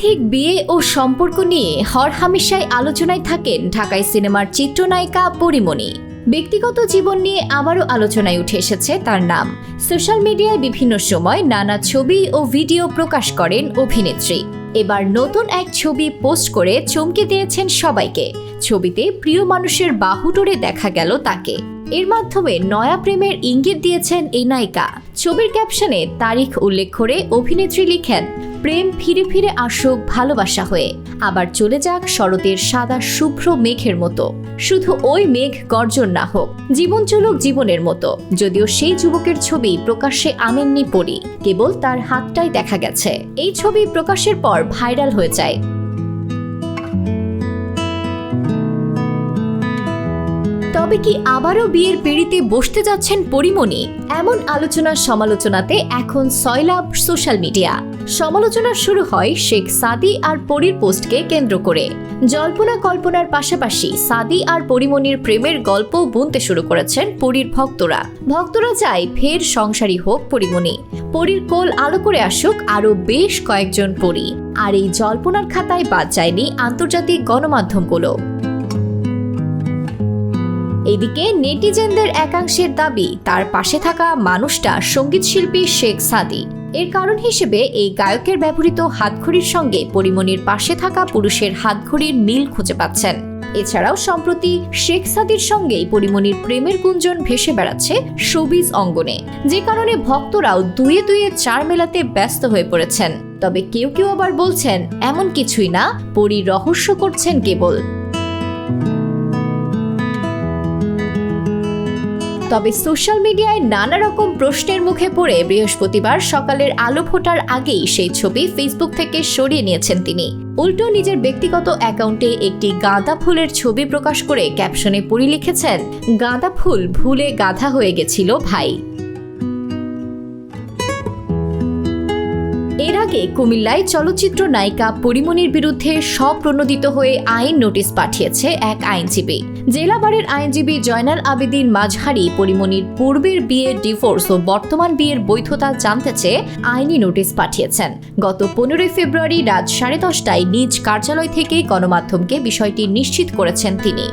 অনৈতিক বিয়ে ও সম্পর্ক নিয়ে হরহামেশাই আলোচনায় থাকেন ঢাকায় সিনেমার চিত্রনায়িকা পরিমণি। ব্যক্তিগত জীবন নিয়ে আবারও আলোচনায় উঠে এসেছে তার নাম। সোশ্যাল মিডিয়ায় বিভিন্ন সময় নানা ছবি ও ভিডিও প্রকাশ করেন অভিনেত্রী। এবার নতুন এক ছবি পোস্ট করে চমকে দিয়েছেন সবাইকে। ছবিতে প্রিয় মানুষের বাহুডোরে দেখা গেল তাকে। এর মাধ্যমে নয়া প্রেমের ইঙ্গিত দিয়েছেন এই নায়িকা। ছবির ক্যাপশনে তারিখ উল্লেখ করে অভিনেত্রী লিখেন, প্রেম ফিরে ফিরে আসুক ভালোবাসা হয়ে। আবার চলে যাক শরতের সাদা শুভ্র মেঘের মতো। শুধু ওই মেঘ গর্জন না হোক, জীবন চলুক জীবনের মতো। যদিও সেই যুবকের ছবি প্রকাশ্যে আনেননি পরি, কেবল তার হাতটাই দেখা গেছে। এই ছবি প্রকাশের পর ভাইরাল হয়ে যায়। তবে কি আবারও বিয়ের পিড়িতে বসতে যাচ্ছেন পরিমণি? এমন আলোচনার সমালোচনাতে এখন সয়লাভ সোশ্যাল মিডিয়া। সমালোচনা শুরু হয় শেখ সাদি আর পরীর পোস্টকে কেন্দ্র করে। জল্পনা কল্পনার পাশাপাশি সাদি আর পরিমণির প্রেমের গল্প বুনতে শুরু করেছেন পরীর ভক্তরা। ভক্তরা চায় ফের সংসারী হোক পরিমণি। পরীর কোল আলো করে আসুক আরও বেশ কয়েকজন পরী। আর এই জল্পনার খাতায় বাদ যায়নি আন্তর্জাতিক গণমাধ্যমগুলো। এদিকে নেটিজেনদের একাংশের দাবি, তার পাশে থাকা মানুষটা সংগীত শিল্পী শেখ সাদি। এর কারণ হিসেবে এই গায়কের ব্যবহৃত হাতঘড়ির সঙ্গে পরিমণির পাশে থাকা পুরুষের হাতঘড়ির মিল খুঁজে পাচ্ছেন। এছাড়াও সম্প্রতি শেখ সাদির সঙ্গেই পরিমণির প্রেমের গুঞ্জন ভেসে বেড়াচ্ছে শোবিজ অঙ্গনে। যে কারণে ভক্তরাও দুয়ে দুয়ে চার মেলাতে ব্যস্ত হয়ে পড়েছেন। তবে কেউ কেউ আবার বলছেন, এমন কিছুই না পরি রহস্য করছেন কেবল। তবে সোশ্যাল মিডিয়ায় নানা রকম প্রশ্নের মুখে পড়ে বৃহস্পতিবার সকালের আলো ফোটার আগেই সেই ছবি ফেসবুক থেকে সরিয়ে নিয়েছেন তিনি। উল্টো নিজের ব্যক্তিগত অ্যাকাউন্টে একটি গাঁদা ফুলের ছবি প্রকাশ করে ক্যাপশনে পড়ি লিখেছেন, গাঁদা ফুল ভুলে গাধা হয়ে গেছিল ভাই। আগে কুমিল্লায় চলচ্চিত্র নায়িকা পরিমণির বিরুদ্ধে স্বপ্রণোদিত হয়ে আইন নোটিশ পাঠিয়েছে এক আইনজীবী। জেলা বারের আইনজীবী জয়নাল আবেদিন মাঝহারি পরিমণির পূর্বের বিয়ের ডিভোর্স ও বর্তমান বিয়ের বৈধতা জানতে চেয়ে আইনি নোটিশ পাঠিয়েছেন। গত পনেরোই ফেব্রুয়ারি রাত সাড়ে দশটায় নিজ কার্যালয় থেকে গণমাধ্যমকে বিষয়টি নিশ্চিত করেছেন তিনি।